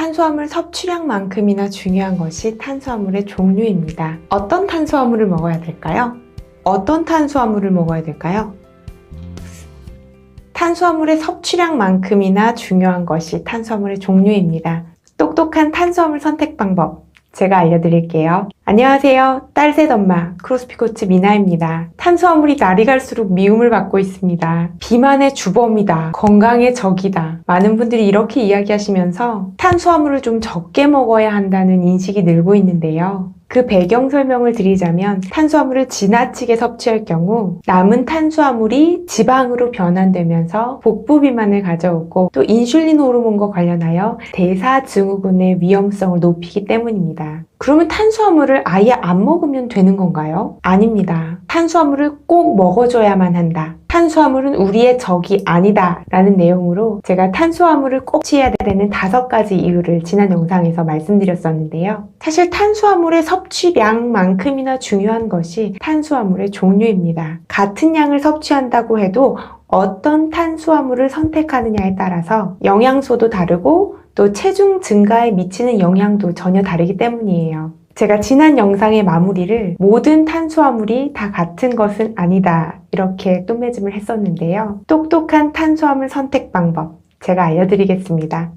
탄수화물 섭취량만큼이나 중요한 것이 탄수화물의 종류입니다. 어떤 탄수화물을 먹어야 될까요? 어떤 탄수화물을 먹어야 될까요? 탄수화물의 섭취량만큼이나 중요한 것이 탄수화물의 종류입니다. 똑똑한 탄수화물 선택 방법 제가 알려드릴게요. 안녕하세요. 딸셋 엄마 크로스핏 코치 미나입니다. 탄수화물이 날이 갈수록 미움을 받고 있습니다. 비만의 주범이다. 건강의 적이다. 많은 분들이 이렇게 이야기하시면서 탄수화물을 좀 적게 먹어야 한다는 인식이 늘고 있는데요. 그 배경 설명을 드리자면 탄수화물을 지나치게 섭취할 경우 남은 탄수화물이 지방으로 변환되면서 복부 비만을 가져오고 또 인슐린 호르몬과 관련하여 대사 증후군의 위험성을 높이기 때문입니다. 그러면 탄수화물을 아예 안 먹으면 되는 건가요? 아닙니다. 탄수화물을 꼭 먹어줘야만 한다. 탄수화물은 우리의 적이 아니다. 라는 내용으로 제가 탄수화물을 꼭 취해야 되는 다섯 가지 이유를 지난 영상에서 말씀드렸었는데요. 사실 탄수화물의 섭취량만큼이나 중요한 것이 탄수화물의 종류입니다. 같은 양을 섭취한다고 해도 어떤 탄수화물을 선택하느냐에 따라서 영양소도 다르고 또 체중 증가에 미치는 영향도 전혀 다르기 때문이에요. 제가 지난 영상의 마무리를 모든 탄수화물이 다 같은 것은 아니다. 이렇게 또매짐을 했었는데요. 똑똑한 탄수화물 선택 방법 제가 알려드리겠습니다.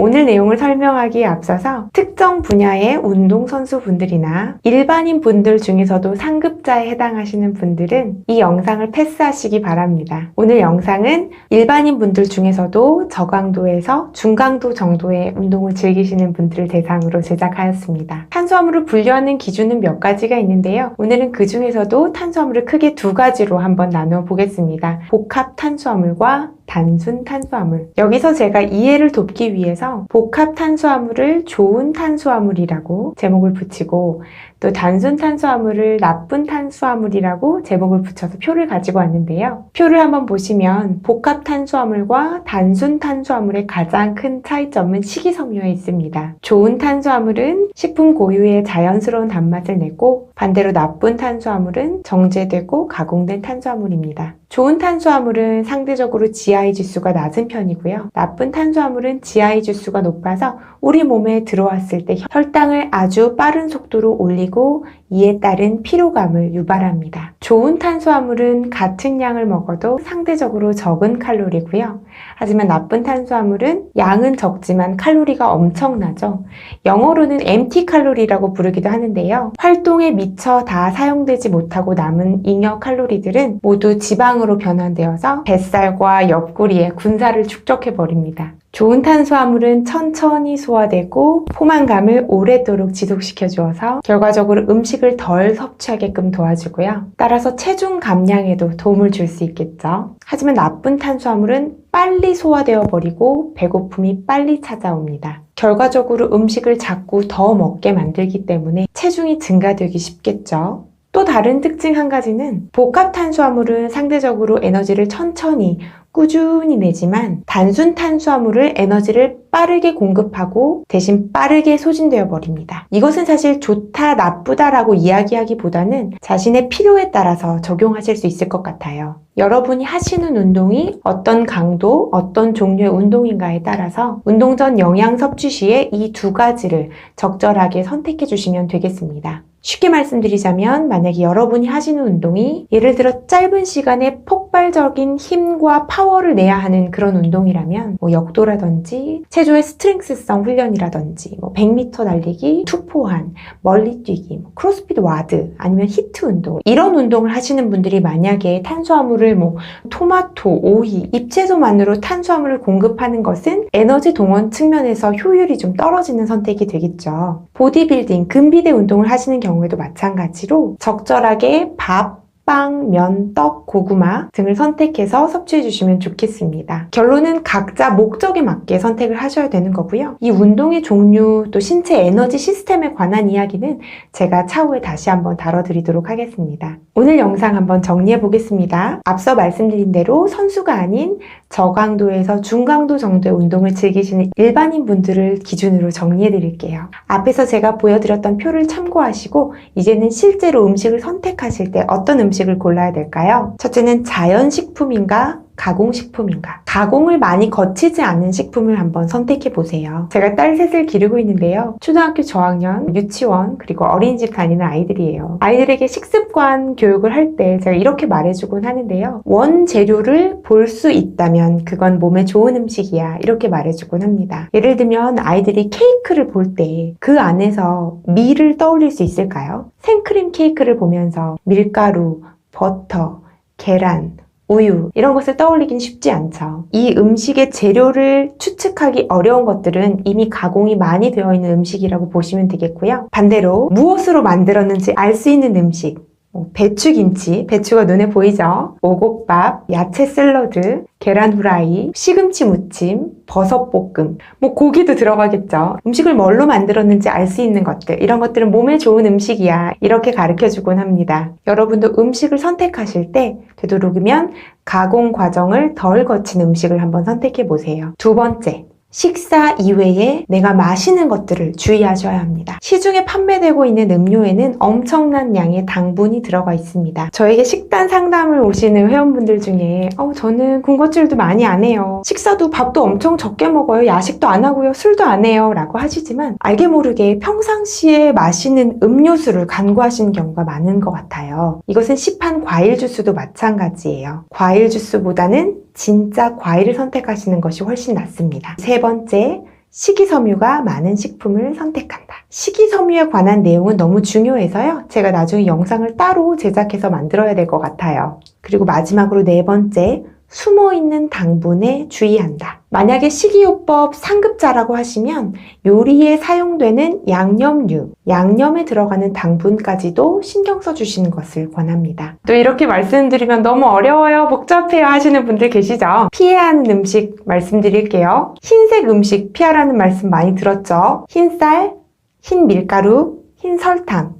오늘 내용을 설명하기에 앞서서 특정 분야의 운동선수 분들이나 일반인 분들 중에서도 상급자에 해당하시는 분들은 이 영상을 패스하시기 바랍니다. 오늘 영상은 일반인 분들 중에서도 저강도에서 중강도 정도의 운동을 즐기시는 분들을 대상으로 제작하였습니다. 탄수화물을 분류하는 기준은 몇 가지가 있는데요. 오늘은 그 중에서도 탄수화물을 크게 두 가지로 한번 나누어 보겠습니다. 복합 탄수화물과 단순 탄수화물. 여기서 제가 이해를 돕기 위해서 복합 탄수화물을 좋은 탄수화물이라고 제목을 붙이고 또 단순 탄수화물을 나쁜 탄수화물이라고 제목을 붙여서 표를 가지고 왔는데요. 표를 한번 보시면 복합 탄수화물과 단순 탄수화물의 가장 큰 차이점은 식이섬유에 있습니다. 좋은 탄수화물은 식품 고유의 자연스러운 단맛을 내고 반대로 나쁜 탄수화물은 정제되고 가공된 탄수화물입니다. 좋은 탄수화물은 상대적으로 GI 지수가 낮은 편이고요. 나쁜 탄수화물은 GI 지수가 높아서 우리 몸에 들어왔을 때 혈당을 아주 빠른 속도로 올리고 이에 따른 피로감을 유발합니다. 좋은 탄수화물은 같은 양을 먹어도 상대적으로 적은 칼로리고요. 하지만 나쁜 탄수화물은 양은 적지만 칼로리가 엄청나죠. 영어로는 empty 칼로리라고 부르기도 하는데요. 활동에 미처 다 사용되지 못하고 남은 잉여 칼로리들은 모두 지방으로 변환되어서 뱃살과 옆구리에 군사를 축적해 버립니다. 좋은 탄수화물은 천천히 소화되고 포만감을 오래도록 지속시켜 주어서 결과적으로 음식을 덜 섭취하게끔 도와주고요. 따라서 체중 감량에도 도움을 줄 수 있겠죠. 하지만 나쁜 탄수화물은 빨리 소화되어 버리고 배고픔이 빨리 찾아옵니다. 결과적으로 음식을 자꾸 더 먹게 만들기 때문에 체중이 증가되기 쉽겠죠. 또 다른 특징 한 가지는 복합 탄수화물은 상대적으로 에너지를 천천히 꾸준히 내지만 단순 탄수화물을 에너지를 빠르게 공급하고 대신 빠르게 소진되어 버립니다. 이것은 사실 좋다, 나쁘다라고 이야기하기보다는 자신의 필요에 따라서 적용하실 수 있을 것 같아요. 여러분이 하시는 운동이 어떤 강도, 어떤 종류의 운동인가에 따라서 운동 전 영양 섭취 시에 이 두 가지를 적절하게 선택해 주시면 되겠습니다. 쉽게 말씀드리자면 만약에 여러분이 하시는 운동이 예를 들어 짧은 시간에 폭 발적인 힘과 파워를 내야 하는 그런 운동이라면 뭐 역도라든지 체조의 스트렝스성 훈련이라든지 뭐 100m 달리기, 투포한, 멀리 뛰기, 뭐 크로스핏 와드 아니면 히트 운동 이런 운동을 하시는 분들이 만약에 탄수화물을 뭐 토마토, 오이, 잎채소만으로 탄수화물을 공급하는 것은 에너지 동원 측면에서 효율이 좀 떨어지는 선택이 되겠죠. 보디빌딩, 근비대 운동을 하시는 경우에도 마찬가지로 적절하게 밥, 빵, 면, 떡, 고구마 등을 선택해서 섭취해 주시면 좋겠습니다. 결론은 각자 목적에 맞게 선택을 하셔야 되는 거고요. 이 운동의 종류 또 신체 에너지 시스템에 관한 이야기는 제가 차후에 다시 한번 다뤄드리도록 하겠습니다. 오늘 영상 한번 정리해 보겠습니다. 앞서 말씀드린 대로 선수가 아닌 저강도에서 중강도 정도의 운동을 즐기시는 일반인 분들을 기준으로 정리해 드릴게요. 앞에서 제가 보여드렸던 표를 참고하시고 이제는 실제로 음식을 선택하실 때 어떤 음식 을 골라야 될까요? 첫째는 자연식품인가 가공식품인가? 가공을 많이 거치지 않은 식품을 한번 선택해 보세요. 제가 딸 셋을 기르고 있는데요. 초등학교 저학년, 유치원, 그리고 어린이집 다니는 아이들이에요. 아이들에게 식습관 교육을 할 때 제가 이렇게 말해주곤 하는데요. 원재료를 볼 수 있다면 그건 몸에 좋은 음식이야. 이렇게 말해주곤 합니다. 예를 들면 아이들이 케이크를 볼 때 그 안에서 밀을 떠올릴 수 있을까요? 생크림 케이크를 보면서 밀가루, 버터, 계란, 우유 이런 것을 떠올리긴 쉽지 않죠. 이 음식의 재료를 추측하기 어려운 것들은 이미 가공이 많이 되어 있는 음식이라고 보시면 되겠고요. 반대로 무엇으로 만들었는지 알 수 있는 음식 뭐 배추김치, 배추가 눈에 보이죠? 오곡밥, 야채 샐러드, 계란 후라이, 시금치 무침, 버섯 볶음, 뭐 고기도 들어가겠죠. 음식을 뭘로 만들었는지 알 수 있는 것들, 이런 것들은 몸에 좋은 음식이야. 이렇게 가르쳐 주곤 합니다. 여러분도 음식을 선택하실 때 되도록이면 가공 과정을 덜 거친 음식을 한번 선택해 보세요. 두 번째, 식사 이외에 내가 마시는 것들을 주의하셔야 합니다. 시중에 판매되고 있는 음료에는 엄청난 양의 당분이 들어가 있습니다. 저에게 식단 상담을 오시는 회원분들 중에 어, 저는 군것질도 많이 안 해요. 식사도 밥도 엄청 적게 먹어요. 야식도 안 하고요. 술도 안 해요. 라고 하시지만 알게 모르게 평상시에 마시는 음료수를 간과하시는 경우가 많은 것 같아요. 이것은 시판 과일 주스도 마찬가지예요. 과일 주스보다는 진짜 과일을 선택하시는 것이 훨씬 낫습니다. 세 번째, 식이섬유가 많은 식품을 선택한다. 식이섬유에 관한 내용은 너무 중요해서요. 제가 나중에 영상을 따로 제작해서 만들어야 될 것 같아요. 그리고 마지막으로 네 번째, 숨어 있는 당분에 주의한다. 만약에 식이요법 상급자라고 하시면 요리에 사용되는 양념류, 양념에 들어가는 당분까지도 신경 써주시는 것을 권합니다. 또 이렇게 말씀드리면 너무 어려워요, 복잡해요 하시는 분들 계시죠? 피해야 하는 음식 말씀드릴게요. 흰색 음식 피하라는 말씀 많이 들었죠? 흰쌀, 흰 밀가루, 흰 설탕.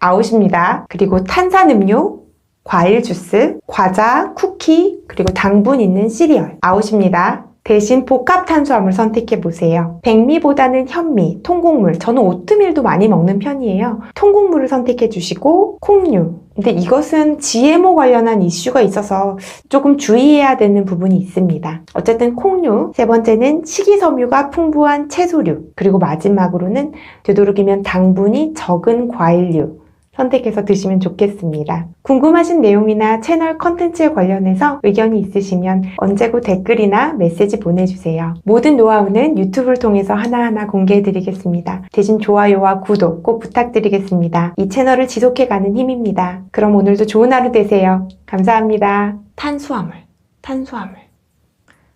아웃입니다. 그리고 탄산음료, 과일 주스, 과자, 쿠키, 그리고 당분 있는 시리얼. 아웃입니다. 대신 복합 탄수화물 선택해 보세요. 백미보다는 현미, 통곡물. 저는 오트밀도 많이 먹는 편이에요. 통곡물을 선택해 주시고 콩류. 근데 이것은 GMO 관련한 이슈가 있어서 조금 주의해야 되는 부분이 있습니다. 어쨌든 콩류. 세 번째는 식이섬유가 풍부한 채소류. 그리고 마지막으로는 되도록이면 당분이 적은 과일류. 선택해서 드시면 좋겠습니다. 궁금하신 내용이나 채널 컨텐츠에 관련해서 의견이 있으시면 언제고 댓글이나 메시지 보내주세요. 모든 노하우는 유튜브를 통해서 하나하나 공개해드리겠습니다. 대신 좋아요와 구독 꼭 부탁드리겠습니다. 이 채널을 지속해가는 힘입니다. 그럼 오늘도 좋은 하루 되세요. 감사합니다. 탄수화물, 탄수화물,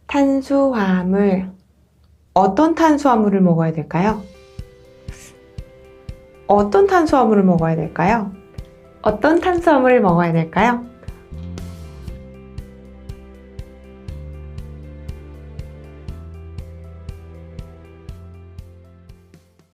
탄수화물. 어떤 탄수화물을 먹어야 될까요? 어떤 탄수화물을 먹어야 될까요? 어떤 탄수화물을 먹어야 될까요?